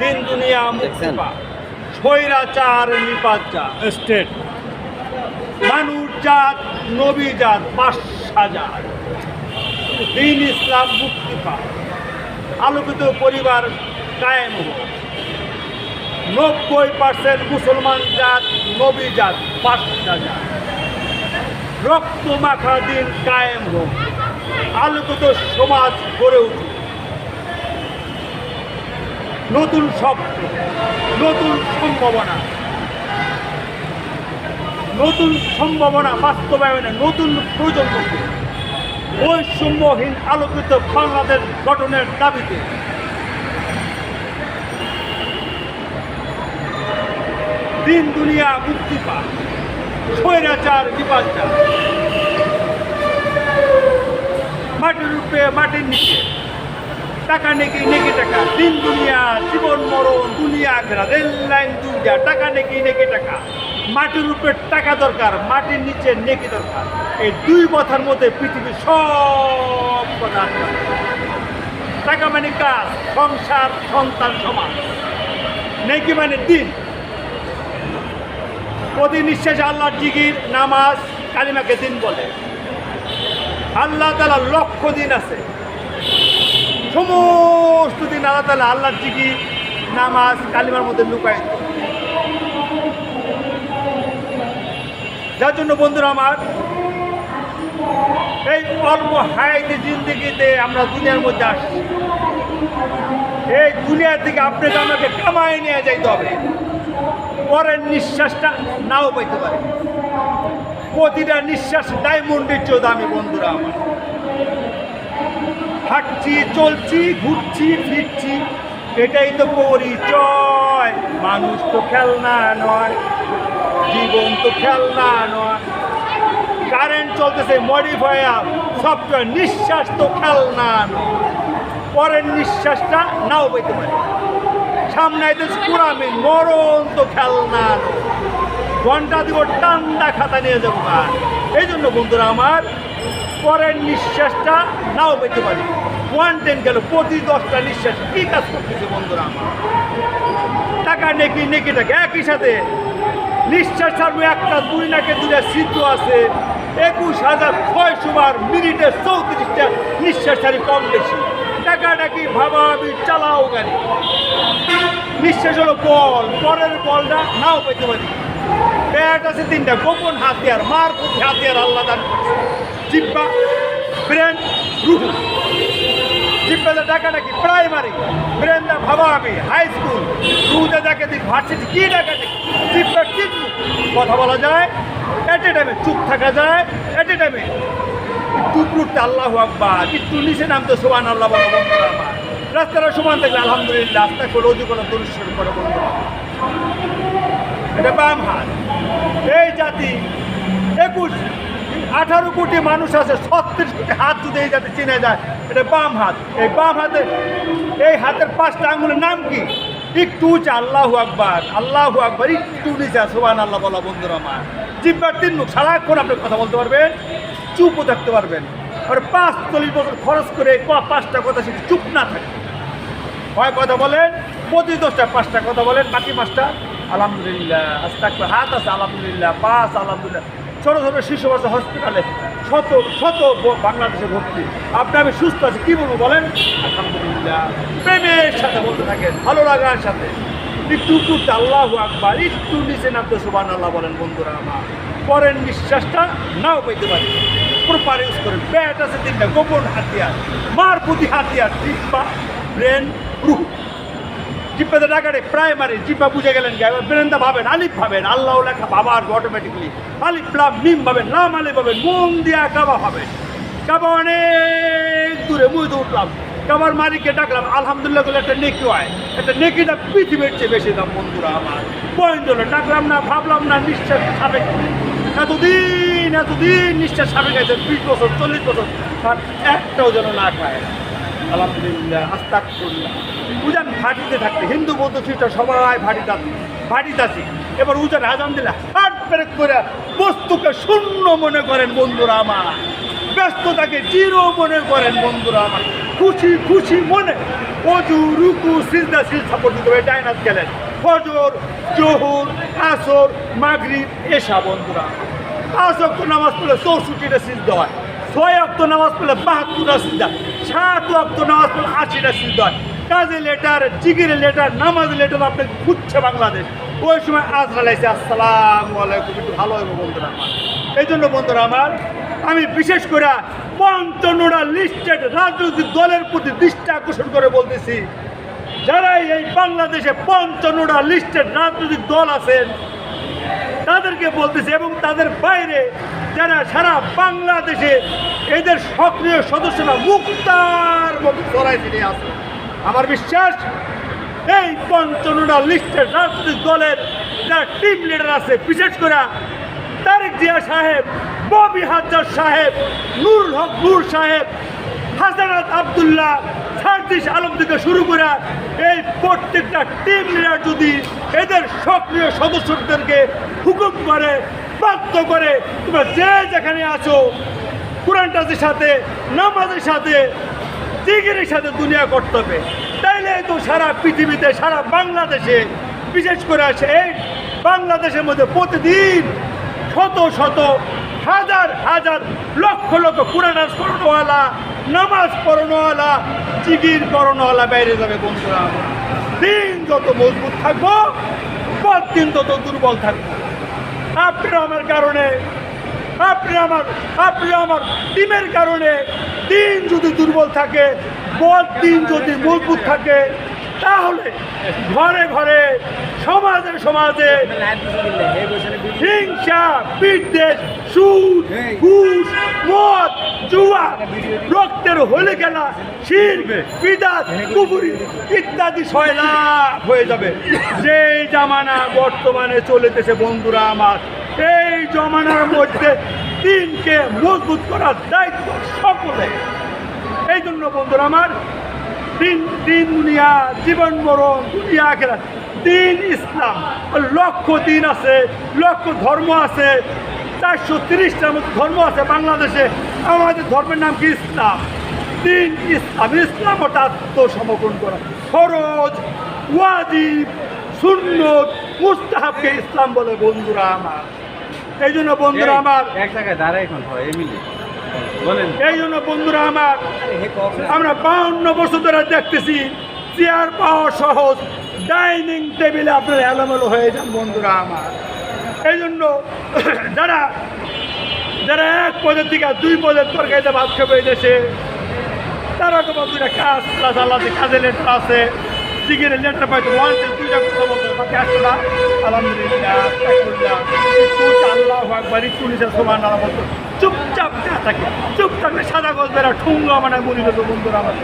দিন দুনিয়া মুক্তি পা স্বৈরাচার নিপাচার স্টেট মানুষ জাত নবী জাত পাঁচ হাজার দিন ইসলাম মুক্তি পা আলোকিত পরিবার কায়েম হোক। নব্বই পার্সেন্ট মুসলমান জাত নবী জাত পাঁচ হাজার রক্ত মাখা দিন কায়েম হোক। আলোকিত সমাজ গড়ে উঠুক। নতুন স্বপ্ন নতুন সম্ভাবনা। নতুন সম্ভাবনা বাস্তবায়নে নতুন প্রজন্মকে। বৈষম্যহীন আলোকিত বাংলাদেশ গঠনের দাবিতে। দিন দুনিয়া মুক্তি পা স্বৈরাচার বিপাচার মাটির রূপে মাটির নিচে। টাকা নেকি নেকি টাকা। দিন, দুনিয়া, জীবন, মরণ, দুনিয়া, আখেরা। রেল লাইন দুনিয়া টাকা নেকি নেকি টাকা। মাটির উপরে টাকা দরকার, মাটির নিচে নেকি দরকার। এই দুই কথার মধ্যে পৃথিবীর সব কথা টাকা মানে কাজ, সংসার, সন্তান, সমাজ। নেকি মানে দিন। প্রতি নিঃশ্বাসে আল্লাহর জিগির নামাজ, কালিমাকে দিন বলে। আল্লাহ তালা লক্ষ দিন আছে। সমস্ত দিন আল্লাহ তালা আল্লাহর জিগি নামাজ, কালিমার মধ্যে লুকায়। যার জন্য বন্ধুরা আমার, এই অল্প হায়াতি জিন্দিগিতে আমরা দুনিয়ার মধ্যে আসছি। এই দুনিয়া থেকে আপনাকে, আমাকে কামাই নিয়ে যাইতে হবে। পরের নিঃশ্বাসটা নাও পাইতে পারে। প্রতিটা নিঃশ্বাস ডায়মন্ডের চেয়েও দামি বন্ধুরা আমার। হাঁটছি, চলছি, ঘুরছি, ফিরছি, এটাই তো পরিচয়। মানুষ তো খেলনা নয়, জীবন তো খেলনা নয়। কারেন্ট চলতেছে মডিফায়ার সফটওয়্যার নিঃশ্বাস তো খেলনা নয়। পরের নিঃশ্বাসটা নাও পেতে পারে। সামনে আইতেছে পুরামি মরণ তো খেলনা ঘণ্টা দিব টান্ডা খাতা নিয়ে যাব। এই জন্য বন্ধুরা, আমার পরের নিঃশ্বাসটা নাও পেতে পারি। ওয়ান টেন গেল, প্রতি দশটা নিঃশ্বাস। কি কাজ করতেছে বন্ধুরা আমার? টাকা নেকি নেকি টাকা, একই সাথে। নিঃশ্বাস ছাড়বো একটা, দুই নাকে দুটা সিদ্ধ আছে। একুশ হাজার ছয়শো বার মিনিটে চৌত্রিশটা নিঃশ্বাস ছাড়ি কম বেশি। টাকা নাকি ভাবাবি চালাও গাড়ি। নিঃশ্বাস হলো বল, পরের বলটা নাও পেতে পারি। ব্যাট আছে তিনটা, গোপন হাতিয়ার মার হাতিয়ার আল্লাহ দান জিব্বা, ব্রেন রুহু জিব্বাতে ডাকা নাকি প্রাইমারি ব্রেনটা ভাবাবি হাই স্কুল রুহুতে ডাকে দিক ভার্সিটি কি ডাকা নাকি? জিব্বা ঠিক কথা বলা যায় এট এ টাইমে চুপ থাকা যায় এট এ টাইমে টুকরুটতে আল্লাহ আকবার, একটু নিচে নামতে সোহান আল্লাহ বলা বন্ধুরা আমার। রাস্তাটা সমান থাকলে আলহামদুলিল্লাহ রাস্তা করে অজু করে দুরুশ্বর করে। বন্ধুরা এটা বাম হাত। এই জাতি, একুশ, আঠারো কোটি মানুষ আছে, ছত্রিশ কোটি হাত যদি এই জাতি চিনে যায়, এটা বাম হাত। এই বাম হাতে, এই হাতের পাঁচটা আঙুলের নাম কি? একটু উঁচা, আল্লাহ আকবার আল্লাহ আকবার, একটু নিচে সোহান আল্লাহ বলা, বন্ধুরা আমার। জিব্বার তিন মুখ, সারাক্ষণ আপনি কথা বলতে পারবেন, চুপও থাকতে পারবেন। আর পাঁচ চল্লিশ বছর খরচ করে পাঁচটা কথা শিখে চুপ না থাকে হয় কথা বলেন প্রতি দশটা পাঁচটা কথা বলেন, বাকি পাঁচটা আলহামদুলিল্লাহ আস্তাক হাত আছে, আলহামদুলিল্লাহ পাঁচ আলহামদুলিল্লাহ। ছোটো ছোটো শিশু আছে হসপিটালে শত শত বাংলাদেশে ভর্তি। আপনি, আমি সুস্থ আছি, কী বলব বলেন? আলহামদুলিল্লাহ। প্রেমের সাথে বলতে থাকেন, ভালো লাগার সাথে। একটু একটু আল্লাহ আকবার, একটু নিচে নামতে সুবান আল্লাহ বলেন, বন্ধুরা আমার। পরের নিঃশ্বাসটা নাও পেতে পারি। প্রপার ইউজ করেন। ব্যাট আছে তিনটা, গোপন হাতিয়ার। মার প্রতি হাতিয়ার, জিব্বা, ব্রেন, রুহ। জিব্বাতে ডাকারে প্রাইমারি জিব্বা বুঝে গেলেন গা এবার ব্রেনটা ভাবেন, আলিফ ভাবেন আল্লাহ লেখা বাবা অটোমেটিকলি আলিফ লাভ মিম ভাবেন নাম আলিফ ভাবেন, মন দিয়া কাবা ভাবেন। কাবা অনেক দূরে, মুই তো উঠলাম। কাবার মালিককে ডাকলাম, আলহামদুলিল্লাহ বলে একটা নেকি হয়। একটা নেকিটা পৃথিবীর চেয়ে বেশি দাম, বন্ধুরা আমার। পয়েন্ট হলো ডাকলাম না, ভাবলাম না নিঃশ্বাস সাবেক এতদিন এতদিন নিঃশ্বাস সাবেক আছে বিশ বছর, চল্লিশ বছর আর একটাও যেন না খায়। আলহামদুলিল্লাহ আস্তাকুল্লাহ উজান ভাটিতে থাকতে, হিন্দু বৌদ্ধ খ্রিস্টান সবাই ভাটিতে ভাটিতে আছে এবার উজান আজান দিলে হাট ব্রেক করে বস্তুকে শূন্য মনে করেন বন্ধুরা আমার। ব্যস্ততাকে জিরো মনে করেন বন্ধুরা আমার। খুশি খুশি মনে অজু, রুকু, সিজদা সিল সাপোর্ট দিতে হবে। ডাইনাত গেলেন। ফজর, জোহর, আসর, মাগরিব এসা বন্ধুরা। অক্ট নামাজ পড়লে চৌষট্টিটা সিদ্ধ হয়। ছয় অক্ট নামাজ পড়লে বাহাত্তরটা সিদ্ধা সাত অক্ট নামাজ পড়লে আশিটা সিদ্ধ কাজে লেটার জিগিরে লেটার নামাজ লেটার আপনি খুঁজছে বাংলাদেশ। ওই সময় আজরা লাইছে, আসসালাম আলাইকুম একটু ভালো হবে বন্ধুরা আমার। এই জন্য বন্ধুরা আমার, আমি বিশেষ করে পঞ্চান্নটা লিস্টেড রাজনৈতিক দলের প্রতি দৃষ্টি আকর্ষণ করে বলতেছি, যারা এই বাংলাদেশে পঞ্চান্নটা লিস্টেড রাজনৈতিক দল আছেন, তাদেরকে বলতেছে এবং তাদের বাইরে যারা সারা বাংলাদেশে এদের সক্রিয় সদস্যরা মুক্তার মতো চড়াই ফিরে আছে। আমার বিশ্বাস, এই পঞ্চান্নটা লিস্টের রাজনৈতিক দলের যারা টিম লিডার আছে, বিশেষ করে তারেক জিয়া সাহেব, ববি হাজার সাহেব, নুরুল হক নূর সাহেব হাসানাত আবদুল্লাহ, সার্জিস আলম থেকে শুরু করে এই প্রত্যেকটা টিম লিডার যদি এদের সক্রিয় সদস্যদেরকে হুকুম করে বাধ্য করে তোমরা যে যেখানে আছো কোরআনটাজের সাথে, নামাজের সাথে জিগিরের সাথে দুনিয়া করতে হবে। তাইলে তো সারা পৃথিবীতে, সারা বাংলাদেশে, বিশেষ করে আসে এই বাংলাদেশের মধ্যে প্রতিদিন শত শত, হাজার হাজার, লক্ষ লক্ষ কোরআনাজ করণওয়ালা নামাজ পড়ানোওয়ালা জিগির করণওয়ালা বাইরে যাবে বন্ধুরা। দিন যত মজবুত থাকব পর দিন তত দুর্বল থাকব। আপনারা আমার কারণে, আপনি আমার আপনি আমার টিমের কারণে দিন যদি দুর্বল থাকে, বল দিন যদি মজবুত থাকে, তাহলে ঘরে ঘরে, সমাজে সমাজে হিংসা, বিদ্বেষ, সুদ, ঘুষ, মদ জুয়া, রক্তের হলে খেলা, শির বিদাত কুপুরি ইত্যাদি সয়লাভ হয়ে যাবে। যেই জামানা বর্তমানে চলেতেছে বন্ধুরা আমার, এই জমানার মধ্যে দিনকে মজবুত করার দায়িত্ব সকলে এই জন্য বন্ধুরা আমার দিন দিন দুনিয়া, জীবন মরণ দুনিয়া খেলা দিন ইসলাম লক্ষ দিন আছে লক্ষ ধর্ম আছে চারশো তিরিশটার মতো ধর্ম আছে বাংলাদেশে। আমাদের ধর্মের নাম কি? ইসলাম। দিন ইসলাম। ইসলাম ওটা আত্মসমর্পণ করা। ফরজ ওয়াজিব সুন্নত মুস্তাহাবকে ইসলাম বলে বন্ধুরা আমার। এই জন্য বন্ধুরা আমার এক জায়গায় দাঁড়ায় এখন হয় এই জন্য বন্ধুরা আমার আমরা বাউন্ন বছর ধরে দেখতেছি চেয়ার পাওয়া সহজ ডাইনিং টেবিলে আপনার এলোমেলো হয়ে যান বন্ধুরা আমার। এই জন্য যারা যারা এক পদের থেকে দুই পদের তরকারিতে ভাত খাবে এই দেশে, তারা তো বন্ধুরা কাজ প্লাস আল্লাহতে কাজে লেটার আছে জিগিরে লেটার পাইতো ওয়ান দুইটা কথা বলতে বাকি আসতো আলহামদুলিল্লাহ আলহামদুলিল্লাহ। একটু আল্লাহ একবার একটু সমান আল্লাহ বলতো, চুপচাপ না থাকে চুপ সাদা গজবেরা ঠুঙ্গা মানে মরি যেত বন্ধুরা আমার।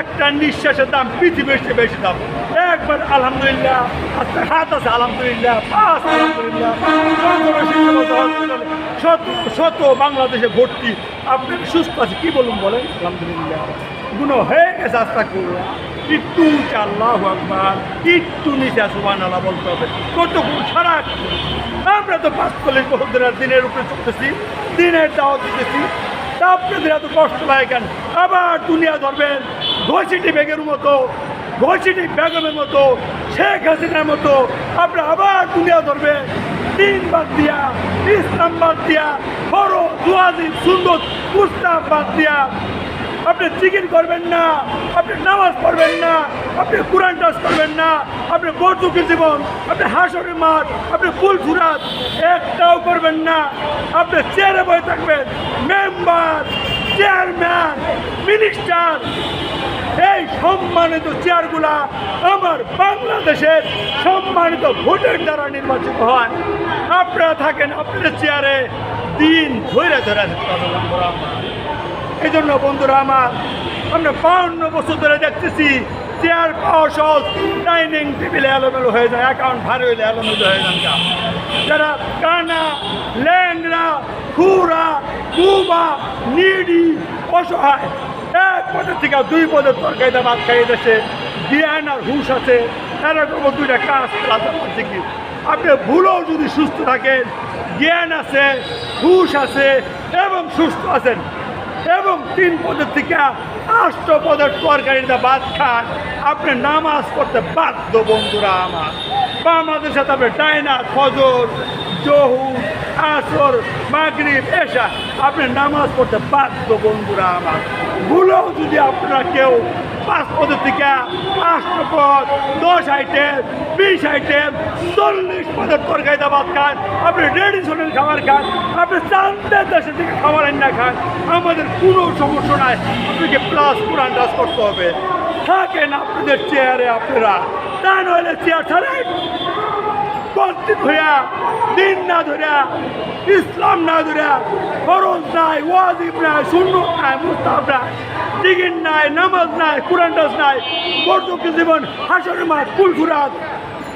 একটা নিঃশ্বাসের দাম পৃথিবীর বেশি দাম। একবার, আলহামদুলিল্লাহ। আজকে হাত আছে, আলহামদুলিল্লাহ। পাঁচ, আলহামদুলিল্লাহ। শত শত বাংলাদেশে ভর্তি। আপনি সুস্থ আছে কি বলুন বলেন? আলহামদুলিল্লাহ। গুণ হয়ে গেছে, আস্তা করলাম একটু আল্লাহ আকবার। একটু নিচে সুবান আল্লাহ বলতে হবে। কতক্ষণ সারা আমরা তো পাঁচ চল্লিশ বছর দিনের উপরে চলতেছি, দিনের দাওয়াত দিতেছি। তা আপনাদের এত কষ্ট লাগে কেন? আবার দুনিয়া ধরবেন, ঘষিটি বেগের মতো। ঘষিটি বেগমের মতো, শেখ হাসিনার মতো আপনারা আবার দুনিয়া ধরবেন দিন বাদ দিয়া, ইসলাম বাদ দিয়া, বড় দুয়াজি সুন্দর কুস্তাব বাদ দিয়া। আপনি জিকির করবেন না, আপনি নামাজ পড়বেন না, আপনি কোরআন টাস করবেন না, আপনি বর্তুকের জীবন, আপনি হাসরের মাঠ, আপনি ফুল ফুরাত, একটাও করবেন না। আপনি চেয়ারে বয়ে থাকবেন, মেম্বার, চেয়ারম্যান, মিনিস্টার এই সম্মানিত চেয়ারগুলা আমার বাংলাদেশের সম্মানিত ভোটের দ্বারা নির্বাচিত হয় আপনারা থাকেন আপনাদের চেয়ারে, দিন ধরে ধরে। এই জন্য বন্ধুরা আমার, আমরা বাউন্ন বছর ধরে দেখতেছি, চেয়ার পাওয়া সহজ, ডাইনিং টেবিলে এলোমেলো হয়ে যায়, অ্যাকাউন্ট ভারী হইলে এলোমেলো হয়ে যান যারা কানা ল্যাংরা খুরা, কুবা, নিডি, অসহায় এক পদের থেকে দুই পদের তরকারিতে ভাত খাইয়ে দেশে জ্ঞান আর হুশ আছে। এরকম দুইটা কাজ প্লাজা করছে কি আপনি ভুলেও যদি সুস্থ থাকেন, জ্ঞান আছে, হুশ আছে এবং সুস্থ আছেন, এবং তিন পদের থেকে রাষ্ট্রপদের তরকারিতে ভাত খান, আপনি নামাজ পড়তে বাধ্য বন্ধুরা আমার। বাংলাদেশের সাথে আপনি ডাইনা ফজর জহু আসর মাগরিব এসা আপনি নামাজ পড়তে বাধ্য বন্ধুরা আমার। ভুলেও যদি আপনারা কেউ পাঁচ পদের থেকে পদ, দশ আইটেম, বিশ আইটেম, চল্লিশ পদের তরকারিতে ভাত খান, আপনি ট্রেডিশনাল খাবার খান, আপনি চান্দের দেশের থেকে খাবার না খান, আমাদের কোনো সমস্যা নাই। আপনাকে প্লাস কোরআন টাচ করতে হবে। থাকেন আপনাদের চেয়ারে আপনারা। তা নইলে চেয়ার ছাড়েন। কর্তৃক হইয়া দিন না ধরিয়া, ইসলাম না ধরিয়া, ফরজ নাই, ওয়াজিব নাই শূন্য নাই মুস্তাব নাই দিগিন নাই, নামাজ নাই, কোরআন টাচ নাই বর্তক জীবন, হাসরের মাঠ কুলফুরাত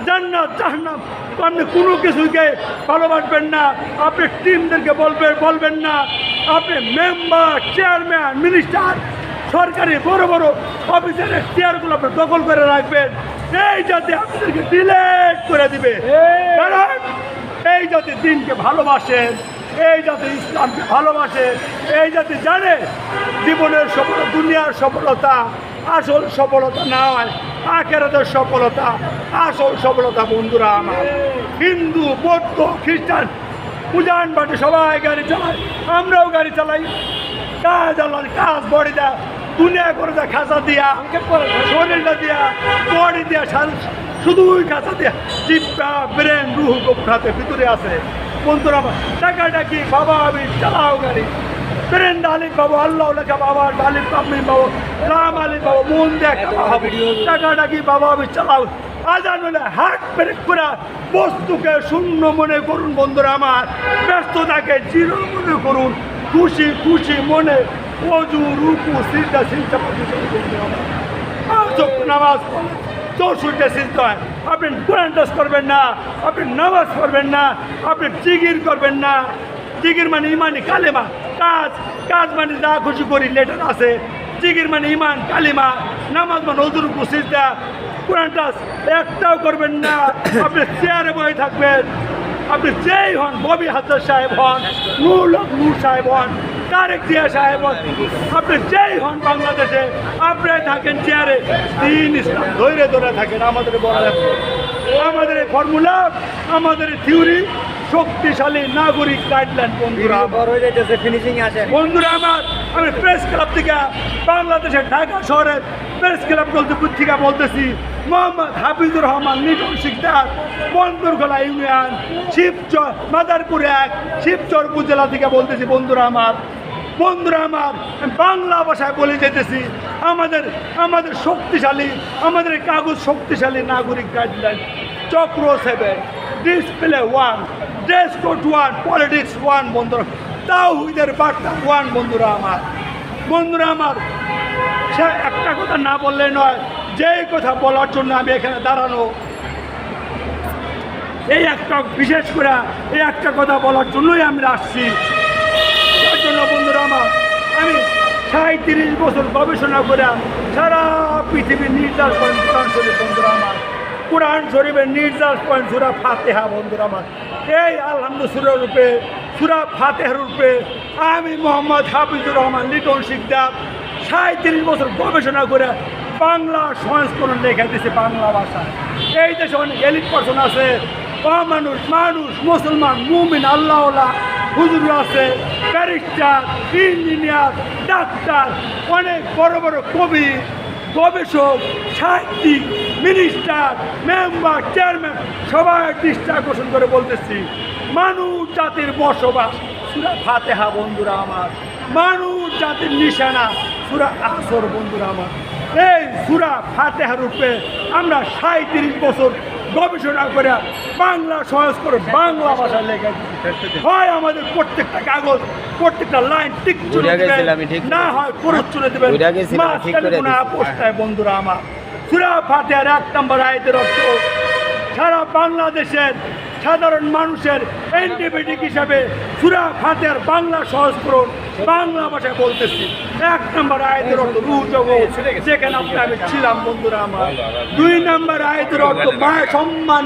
জান্নাত, জাহান্নাম, আপনি কোনো কিছুকে ভালোবাসবেন না, আপনি টিমদেরকে বলবেন বলবেন না, আপনি মেম্বার চেয়ারম্যান মিনিস্টার সরকারি বড় বড় অফিসারের চেয়ারগুলো আপনি দখল করে রাখবেন। এই যাতে আপনাদেরকে ডিলেট করে দিবে। কারণ এই যাতে দিনকে ভালোবাসেন এই যাতে ইসলামকে ভালোবাসে এই যাতে জানে জীবনের সফলতা দুনিয়ার সফলতা আসল সফলতা নয় আখেরাতের সফলতা আসল সফলতা বন্ধুরা আমার। হিন্দু বৌদ্ধ খ্রিস্টান পূজান বাটে সবাই গাড়ি চালায় আমরাও গাড়ি চালাই। কাজ আল্লাহর কাজ বড়ি দেয় দুনিয়া করে দেয় খাঁচা দিয়া শরীরটা দিয়া, বডি দিয়া শুধুই খাঁচা দিয়া, জিব্বা, ব্রেন, রুহ গোপরাতে ভিতরে আছে। বন্ধুরা আমার টাকাটা কি বাবা, আমি চালাও গাড়ি। ব্রেন ডালিক বাবু, আল্লাহ লেখা বাবা ডালিক পাবনি বাবু, রাম আলী বাবু, মন দেখ টাকাটা কি বাবা, আমি চালাও। আজান হলে হাট ব্রেক করে বস্তুকে শূন্য মনে করুন, বন্ধুরা আমার। ব্যস্ততাকে জিরো মনে করুন। খুশি খুশি মনে অজু রুকু সিজদা সিজদা নামাজ চৌষট্টি সিজদা হয় আপনি কোরআন টাচ করবেন না আপনি নামাজ পড়বেন না আপনি জিগির করবেন না জিগির মানে ইমানি কালেমা কাজ কাজ মানে যা খুশি করি লেটার আছে জিগির মানে ইমান কালিমা নামাজ মানে অজুর রুকু সিজদা কোরআন একটাও করবেন না আপনি চেয়ারে বয়ে থাকবেন আপনি যেই হন ববি হাজার সাহেব হন নূর নূর সাহেব হন তারেক জিয়া সাহেব আপনি যেই হন বাংলাদেশে আপনি থাকেন চেয়ারে। তিন ইসলাম। ধৈর্য ধরে থাকেন আমাদের বলা আমাদের এই ফর্মুলা আমাদের থিওরি শক্তিশালী নাগরিক গাইডলাইন বন্ধুরা বন্ধুরা আমার আমি প্রেস ক্লাব থেকে বাংলাদেশের ঢাকা শহরের প্রেস ক্লাব বলতে থেকে বলতেছি, মোহাম্মদ হাফিজুর রহমান, লিটন শিকদার, বন্দরগোলা ইউনিয়ন, শিবচর, মাদারপুর এক, শিবচর উপজেলা থেকে বলতেছি, বন্ধুরা আমার বন্ধুরা আমার বাংলা ভাষায় বলে যেতেছি, আমাদের আমাদের শক্তিশালী, আমাদের কাগজ শক্তিশালী নাগরিক গাইডলাইন চক্র seven display one dress code one politics one বন্ধুরা তাও হুইদের বার্তা। ওয়ান, বন্ধুরা আমার। বন্ধুরা আমার, সে একটা কথা না বললে নয়, যেই কথা বলার জন্য আমি এখানে দাঁড়ানো, এই একটা বিশেষ করে এই একটা কথা বলার জন্যই আমি আসছি। তার জন্য বন্ধুরা আমার, আমি সাঁত্রিশ বছর গবেষণা করে সারা পৃথিবীর নির্যাস করেন কোরআন শরীফ, বন্ধুরা আমার। কোরআন শরীফের নির্যাস করেন সুরা ফাতেহা, বন্ধুরা আমার। এই আলহামদু সুরের রূপে সুরা ফাতেহার রূপে আমি মোহাম্মদ হাফিজুর রহমান, লিটন শিকদার সাঁত্রিশ বছর গবেষণা করে বাংলা সংস্করণ লেখা দিয়েছে বাংলা ভাষায়। এই দেশে অনেক এলিট পার্সন আছে মানুষ মানুষ, মুসলমান, মুমিন আল্লাহ হুজুর আছে, ব্যারিস্টার, ইঞ্জিনিয়ার, ডাক্তার, অনেক বড় বড় কবি। গবেষক, সাহিত্যিক মিনিস্টার মেম্বার চেয়ারম্যান সবাই দৃষ্টি আকর্ষণ করে বলতেছি, মানুষ জাতির বসবাস, সুরা ফাতেহা বন্ধুরা আমার, মানুষ জাতির নিশানা, সুরা আসর বন্ধুরা আমার। এই সুরা ফাতেহা রূপে আমরা সাঁত্রিশ বছর গবেষণা করে বাংলা সংস্করণ বাংলা ভাষায় লেখা। হয় আমাদের প্রত্যেকটা কাগজ প্রত্যেকটা লাইন ঠিক চলে না হয় খরচ চলে দেবেন। বন্ধুরা আমার। সুরা ফাতেহার এক নম্বর আয়তের অর্থ সারা বাংলাদেশের সাধারণ মানুষের অ্যান্টিবায়োটিক হিসাবে সুরা ফাতের বাংলা সংস্করণ বাংলা ভাষায় বলতেছি। এক নম্বর আয়তের অর্থ যেখানে আপনি, আমি ছিলাম বন্ধুরা আমার। দুই নম্বর আয়তের অর্থ সম্মান।